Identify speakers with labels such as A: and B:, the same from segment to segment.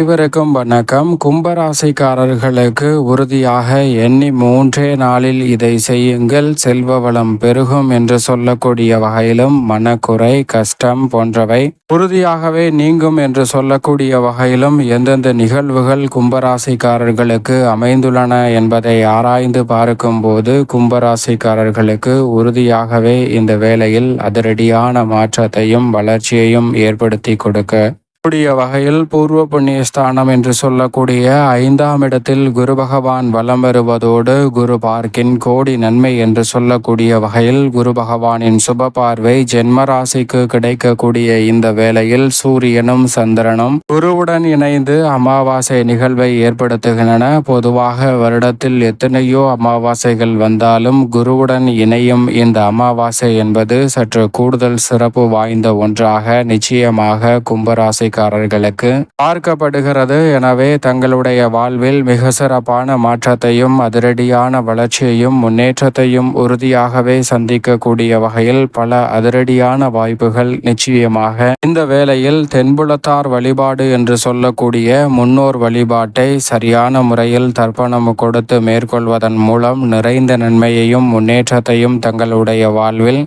A: இவருக்கும் வணக்கம். கும்பராசிக்காரர்களுக்கு உறுதியாக எண்ணி மூன்றே நாளில் இதை செய்யுங்கள். செல்வ வளம் பெருகும் என்று சொல்லக்கூடிய வகையிலும் மனக்குறை கஷ்டம் போன்றவை உறுதியாகவே நீங்கும் என்று சொல்லக்கூடிய வகையிலும் எந்தெந்த நிகழ்வுகள் கும்பராசிக்காரர்களுக்கு அமைந்துள்ளன என்பதை ஆராய்ந்து பார்க்கும்போது கும்பராசிக்காரர்களுக்கு உறுதியாகவே இந்த வேளையில் அதிரடியான மாற்றத்தையும் வளர்ச்சியையும் ஏற்படுத்தி கொடுக்க கூடிய வகையில் பூர்வ புண்ணிய ஸ்தானம் என்று சொல்லக்கூடிய ஐந்தாம் இடத்தில் குரு பகவான் வலம் வருவதோடு குரு பார்க்கின் கோடி நன்மை என்று சொல்லக்கூடிய வகையில் குரு பகவானின் சுப பார்வை ஜென்மராசிக்கு கிடைக்கக்கூடிய இந்த வேளையில் சூரியனும் சந்திரனும் குருவுடன் இணைந்து அமாவாசை நிகழ்வை ஏற்படுத்துகின்றன. பொதுவாக வருடத்தில் எத்தனையோ அமாவாசைகள் வந்தாலும் குருவுடன் இணையும் இந்த அமாவாசை என்பது சற்று கூடுதல் சிறப்பு வாய்ந்த ஒன்றாக நிச்சயமாக கும்பராசி வேலைக்காரர்களுக்கு பார்க்கப்படுகிறது. எனவே தங்களுடைய வாழ்வில் மிக சிறப்பான மாற்றத்தையும் அதிரடியான வளர்ச்சியையும் முன்னேற்றத்தையும் உறுதியாகவே சந்திக்கக்கூடிய வகையில் பல அதிரடியான வாய்ப்புகள் நிச்சயமாக இந்த வேளையில் தென்புலத்தார் வழிபாடு என்று சொல்லக்கூடிய முன்னோர் வழிபாட்டை சரியான முறையில் தர்ப்பணம் கொடுத்து மேற்கொள்வதன் மூலம் நிறைந்த நன்மையையும் முன்னேற்றத்தையும் தங்களுடைய வாழ்வில்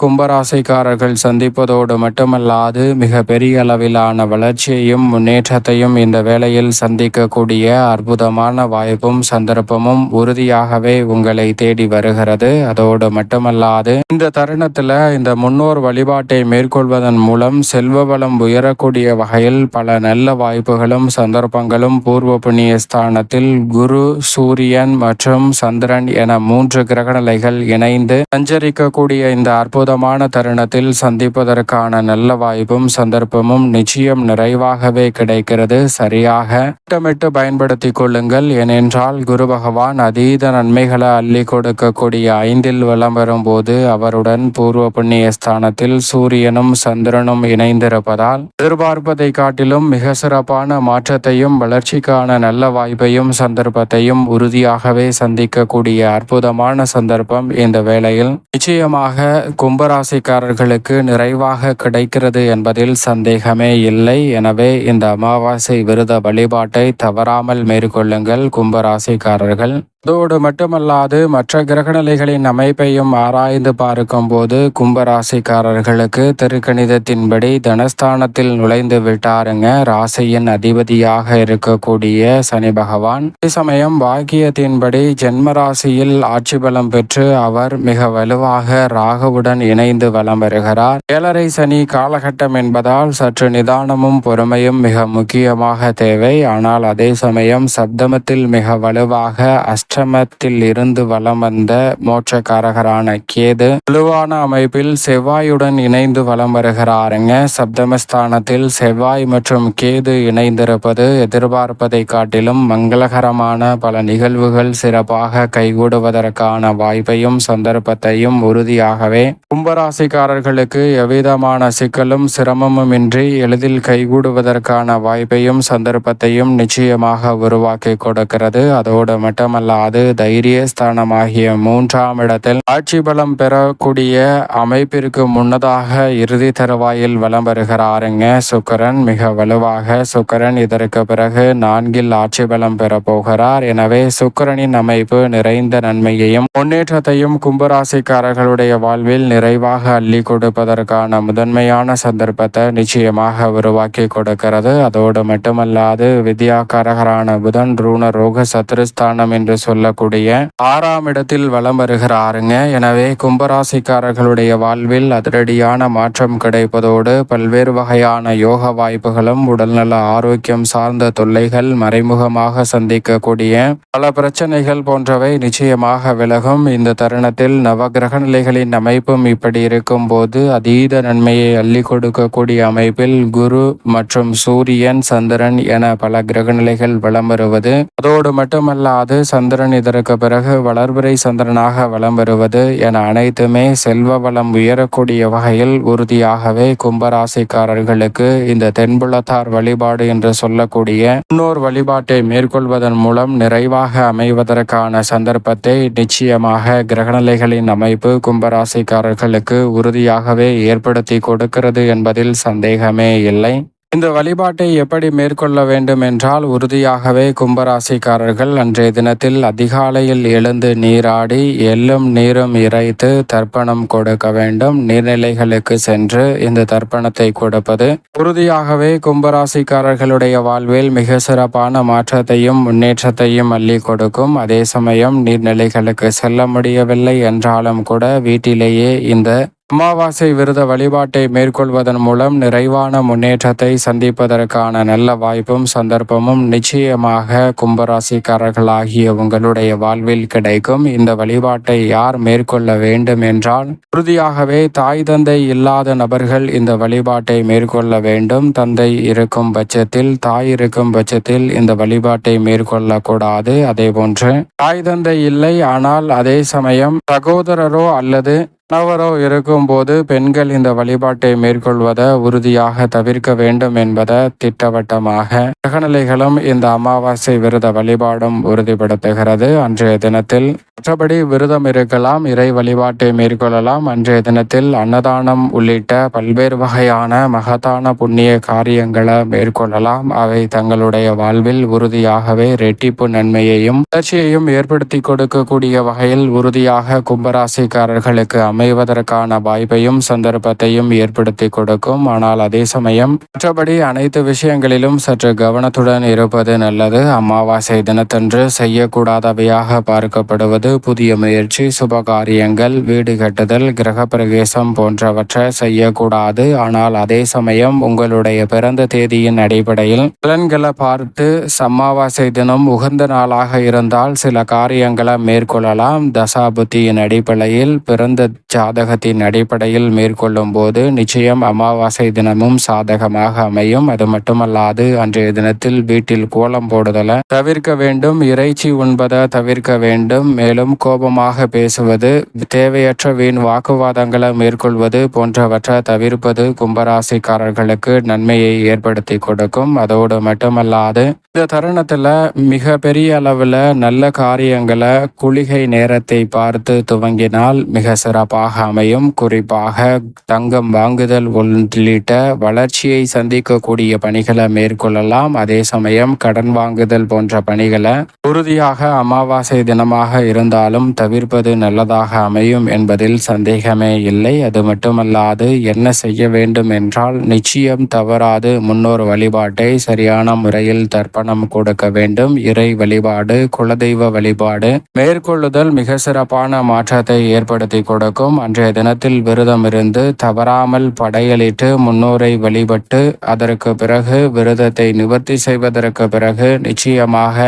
A: கும்பராசிக்காரர்கள் சந்திப்பதோடு மட்டுமல்லாது மிக பெரிய அளவில் அளவிலான வளர்ச்சியையும் முன்னேற்றத்தையும் இந்த வேளையில் சந்திக்கக்கூடிய அற்புதமான வாய்ப்பும் சந்தர்ப்பமும் உறுதியாகவே உங்களை தேடி வருகிறது. அதோடு மட்டுமல்லாது இந்த தருணத்துல இந்த முன்னோர் வழிபாட்டை மேற்கொள்வதன் மூலம் செல்வ வளம் உயரக்கூடிய வகையில் பல நல்ல வாய்ப்புகளும் சந்தர்ப்பங்களும் பூர்வ புண்ணிய ஸ்தானத்தில் குரு சூரியன் மற்றும் சந்திரன் என மூன்று கிரகநிலைகள் இணைந்து சஞ்சரிக்கக்கூடிய இந்த அற்புதமான தருணத்தில் சந்திப்பதற்கான நல்ல வாய்ப்பும் சந்தர்ப்பமும் நிச்சயம் நிறைவாகவே கிடைக்கிறது. சரியாக திட்டமிட்டு பயன்படுத்தி கொள்ளுங்கள். ஏனென்றால் குரு பகவான் அதீத நன்மைகளை அள்ளி கொடுக்கக்கூடிய ஐந்தில் வலம் வரும்போது அவருடன் பூர்வ புண்ணிய ஸ்தானத்தில் சூரியனும் சந்திரனும் இணைந்திருப்பதால் எதிர்பார்ப்பதை காட்டிலும் மிக சிறப்பான மாற்றத்தையும் வளர்ச்சிக்கான நல்ல வாய்ப்பையும் சந்தர்ப்பத்தையும் உறுதியாகவே சந்திக்கக்கூடிய அற்புதமான சந்தர்ப்பம் இந்த வேளையில். நிச்சயமாக கும்பராசிக்காரர்களுக்கு நிறைவாக கிடைக்கிறது என்பதில் சந்தேகமே இல்லை. எனவே இந்த அமாவாசை விரத வழிபாட்டை தவறாமல் மேற்கொள்ளுங்கள் கும்பராசிக்காரர்கள். அதோடு மட்டுமல்லாது மற்ற கிரகநிலைகளின் அமைப்பையும் ஆராய்ந்து பார்க்கும் போது கும்பராசிக்காரர்களுக்கு திருக்கணிதத்தின்படி தனஸ்தானத்தில் நுழைந்து விட்டாருங்க. ராசியின் அதிபதியாக இருக்கக்கூடிய சனி பகவான். அதே சமயம் பாக்கியத்தின்படி ஜென்ம ராசியில் ஆட்சி பலம் பெற்று அவர் மிக வலுவாக ராகுவுடன் இணைந்து வலம் வருகிறார். ஏழரை சனி காலகட்டம் என்பதால் சற்று நிதானமும் பொறுமையும் மிக முக்கியமாக தேவை. ஆனால் அதே சமயம் சப்தமத்தில் மிக வலுவாக அஷ்ட அஷ்டமத்தில் இருந்து வலம் வந்த மோட்சக்காரகரான கேது வலுவான அமைப்பில் செவ்வாயுடன் இணைந்து வலம் வருகிறாருங்க. சப்தமஸ்தானத்தில் செவ்வாய் மற்றும் கேது இணைந்திருப்பது எதிர்பார்ப்பதை காட்டிலும் மங்களகரமான பல நிகழ்வுகள் சிறப்பாக கைகூடுவதற்கான வாய்ப்பையும் சந்தர்ப்பத்தையும் உறுதியாகவே கும்பராசிக்காரர்களுக்கு எவ்விதமான சிக்கலும் சிரமமும் இன்றி எளிதில் கைகூடுவதற்கான வாய்ப்பையும் சந்தர்ப்பத்தையும் நிச்சயமாக உருவாக்கி கொடுக்கிறது. அதோடு மட்டுமல்ல அது தைரிய ஸ்தானமாகிய மூன்றாம் இடத்தில் ஆட்சி பலம் பெறக்கூடிய அமைப்பிற்கு முன்னதாக இறுதி தருவாயில் வலம் வருகிறாருங்க. சுக்கரன் மிக வலுவாக சுக்கரன் இதற்கு பிறகு நான்கில் ஆட்சி பலம் பெற போகிறார். எனவே சுக்கரனின் அமைப்பு நிறைந்த நன்மையையும் முன்னேற்றத்தையும் கும்பராசிக்காரர்களுடைய வாழ்வில் நிறைவாக அள்ளி கொடுப்பதற்கான முதன்மையான சந்தர்ப்பத்தை நிச்சயமாக உருவாக்கி கொடுக்கிறது. அதோடு மட்டுமல்லாது வித்யாக்காரகரான புதன் ரூண ரோக சத்ருஸ்தானம் என்று சொல்ல சொல்லக்கூடிய ஆறாம் இடத்தில் வலம் வருகிறாருங்க. எனவே கும்பராசிக்காரர்களுடைய வாழ்வில் அதிரடியான மாற்றம் கிடைப்பதோடு பல்வேறு வகையான யோக வாய்ப்புகளும் உடல்நல ஆரோக்கியம் சார்ந்த தொல்லைகள் மறைமுகமாக சந்திக்கக்கூடிய பல பிரச்சனைகள் போன்றவை நிச்சயமாக விலகும். இந்த தருணத்தில் நவகிரக நிலைகளின் அமைப்பும் இப்படி இருக்கும் போது அதீத நன்மையை அள்ளி கொடுக்கக்கூடிய அமைப்பில் குரு மற்றும் சூரியன் சந்திரன் என பல கிரகநிலைகள் வலம் வருவது. அதோடு மட்டுமல்லாது சந்திரன் சந்திரன் இதற்கு பிறகு வளர்பிறை சந்திரனாக வலம் வருவது என அனைத்துமே செல்வ வளம் உயரக்கூடிய வகையில் உறுதியாகவே கும்பராசிக்காரர்களுக்கு இந்த தென்புலத்தார் வழிபாடு என்று சொல்லக்கூடிய முன்னோர் வழிபாட்டை மேற்கொள்வதன் மூலம் நிறைவாக அமைவதற்கான சந்தர்ப்பத்தை நிச்சயமாக கிரகநிலைகளின் அமைப்பு கும்பராசிக்காரர்களுக்கு உறுதியாகவே ஏற்படுத்தி கொடுக்கிறது என்பதில் சந்தேகமே இல்லை. இந்த வழிபாட்டை எப்படி மேற்கொள்ள வேண்டும் என்றால் உறுதியாகவே கும்பராசிக்காரர்கள் அன்றைய தினத்தில் அதிகாலையில் எழுந்து நீராடி எள்ளும் நீரும் இறைத்து தர்ப்பணம் கொடுக்க வேண்டும். நீர்நிலைகளுக்கு சென்று இந்த தர்ப்பணத்தை கொடுப்பது உறுதியாகவே கும்பராசிக்காரர்களுடைய வாழ்வில் மிக சிறப்பான மாற்றத்தையும் முன்னேற்றத்தையும் அள்ளி கொடுக்கும். அதே சமயம் நீர்நிலைகளுக்கு செல்ல முடியவில்லை என்றாலும் கூட வீட்டிலேயே இந்த அமாவாசை விரத வழிபாட்டை மேற்கொள்வதன் மூலம் நிறைவான முன்னேற்றத்தை சந்திப்பதற்கான நல்ல வாய்ப்பும் சந்தர்ப்பமும் நிச்சயமாக கும்பராசிக்காரர்களாகிய உங்களுடைய வாழ்வில் கிடைக்கும். இந்த வழிபாட்டை யார் மேற்கொள்ள வேண்டும் என்றால் உறுதியாகவே தாய் தந்தை இல்லாத நபர்கள் இந்த வழிபாட்டை மேற்கொள்ள வேண்டும். தந்தை இருக்கும் பட்சத்தில் தாய் இருக்கும் பட்சத்தில் இந்த வழிபாட்டை மேற்கொள்ளக்கூடாது. அதே போன்று தாய் தந்தை இல்லை ஆனால் அதே சமயம் சகோதரரோ அல்லது கணவரோ இருக்கும்போது பெண்கள் இந்த வழிபாட்டை மேற்கொள்வதை உறுதியாக தவிர்க்க வேண்டும் என்பதை திட்டவட்டமாக கிரகநிலைகளும் இந்த அமாவாசை விரத வழிபாடும் உறுதிப்படுத்துகிறது. அன்றைய தினத்தில் மற்றபடி விரதம் இருக்கலாம் இறை வழிபாட்டை மேற்கொள்ளலாம். அன்றைய தினத்தில் அன்னதானம் உள்ளிட்ட பல்வேறு வகையான மகத்தான புண்ணிய காரியங்களை மேற்கொள்ளலாம். அவை தங்களுடைய வாழ்வில் உறுதியாகவே ரெட்டிப்பு நன்மையையும் வளர்ச்சியையும் ஏற்படுத்தி கொடுக்கக்கூடிய வகையில் உறுதியாக கும்பராசிக்காரர்களுக்கு அமைவதற்கான வாய்ப்பையும் சந்தர்ப்பத்தையும் ஏற்படுத்தி கொடுக்கும். ஆனால் அதே சமயம் மற்றபடி அனைத்து விஷயங்களிலும் சற்று கவனத்துடன் இருப்பது நல்லது. அமாவாசை தினத்தன்று செய்யக்கூடாதவையாக பார்க்கப்படுவது புதிய முயற்சி சுபகாரியங்கள் வீடு கட்டுதல் கிரக பிரவேசம் போன்றவற்றை செய்யக்கூடாது. ஆனால் அதே சமயம் உங்களுடைய பிறந்த தேதியின் அடிப்படையில் பலன்களை பார்த்து அமாவாசை தினம் உகந்த நாளாக இருந்தால் சில காரியங்களை மேற்கொள்ளலாம். தசாபுத்தியின் அடிப்படையில் பிறந்த ஜாதகத்தின் அடிப்படையில் மேற்கொள்ளும் போது நிச்சயம் அமாவாசை தினமும் சாதகமாக அமையும். அது மட்டுமல்லாது அன்றைய தினத்தில் வீட்டில் கோலம் போடுதலை தவிர்க்க வேண்டும். இறைச்சி உண்பதை தவிர்க்க வேண்டும். மேலும் கோபமாக பேசுவது தேவையற்ற வீண் வாக்குவாதங்களை மேற்கொள்வது போன்றவற்றை தவிர்ப்பது கும்பராசிக்காரர்களுக்கு நன்மையை ஏற்படுத்தி கொடுக்கும். அதோடு மட்டுமல்லாது இந்த தருணத்துல மிக பெரிய அளவுல நல்ல காரியங்களை குளிகை நேரத்தை பார்த்து துவங்கினால் மிக சிறப்பாக அமையும். குறிப்பாக தங்கம் வாங்குதல் உள்ளிட்ட வளர்ச்சியை சந்திக்கக்கூடிய பணிகளை மேற்கொள்ளலாம். அதே சமயம் கடன் வாங்குதல் போன்ற பணிகளை உறுதியாக அமாவாசை தினமாக இருந்தாலும் தவிர்ப்பது நல்லதாக அமையும் என்பதில் சந்தேகமே இல்லை. அது மட்டுமல்லாது என்ன செய்ய வேண்டும் என்றால் நிச்சயம் தவறாது முன்னோர் வழிபாட்டை சரியான முறையில் தானம் கொடுக்க வேண்டும். இறை வழிபாடு குலதெய்வ வழிபாடு மேற்கொள்ளுதல் மிக சிறப்பான மாற்றத்தை ஏற்படுத்தி கொடுக்கும். அன்றைய தினத்தில் விரதம் இருந்து தவறாமல் படையலிட்டு முன்னோரை வழிபட்டு அதற்கு பிறகு விரதத்தை நிவர்த்தி செய்வதற்கு பிறகு நிச்சயமாக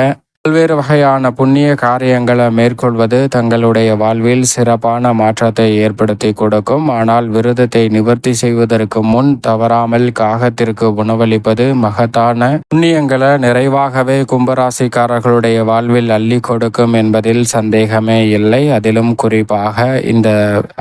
A: பல்வேறு வகையான புண்ணிய காரியங்களை மேற்கொள்வது தங்களுடைய வாழ்வில் சிறப்பான மாற்றத்தை ஏற்படுத்தி கொடுக்கும். ஆனால் விரதத்தை நிவர்த்தி செய்வதற்கு முன் தவறாமல் காகத்திற்கு உணவளிப்பது மகத்தான புண்ணியங்களை நிறைவாகவே கும்பராசிக்காரர்களுடைய வாழ்வில் அள்ளி கொடுக்கும் என்பதில் சந்தேகமே இல்லை. அதிலும் குறிப்பாக இந்த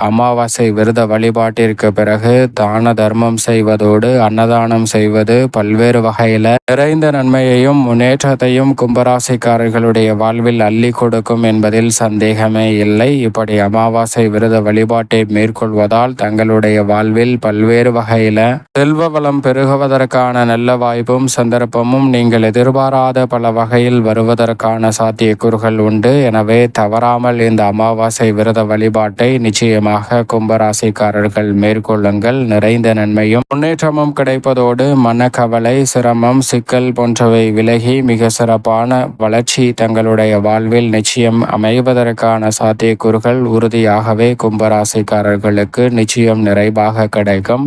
A: அமாவாசை விரத வழிபாட்டிற்கு பிறகு தான தர்மம் செய்வதோடு அன்னதானம் செய்வது பல்வேறு வகையில நிறைந்த நன்மையையும் முன்னேற்றத்தையும் கும்பராசிக்கார ராசிக்காரர்களுடைய வாழ்வில் அள்ளி கொடுக்கும் என்பதில் சந்தேகமே இல்லை. இப்படி அமாவாசை விரத வழிபாட்டை மேற்கொள்வதால் தங்களுடைய வாழ்வில் பல்வேறு வகையில செல்வ வளம் பெருகுவதற்கான நல்ல வாய்ப்பும் சந்தர்ப்பமும் நீங்கள் எதிர்பாராத பல வகையில் வருவதற்கான சாத்தியக்கூறுகள் உண்டு. எனவே தவறாமல் இந்த அமாவாசை விரத வழிபாட்டை நிச்சயமாக கும்பராசிக்காரர்கள் மேற்கொள்ளுங்கள். நிறைந்த நன்மையும் முன்னேற்றமும் கிடைப்பதோடு மனக்கவலை சிரமம் சிக்கல் போன்றவை விலகி மிக சிறப்பான வளர்ச்சி கட்சி தங்களுடைய வாழ்வில் நிச்சயம் அமைவதற்கான சாத்தியக்கூறுகள் உறுதியாகவே கும்பராசிக்காரர்களுக்கு நிச்சயம் நிறைவாக கிடைக்கும்.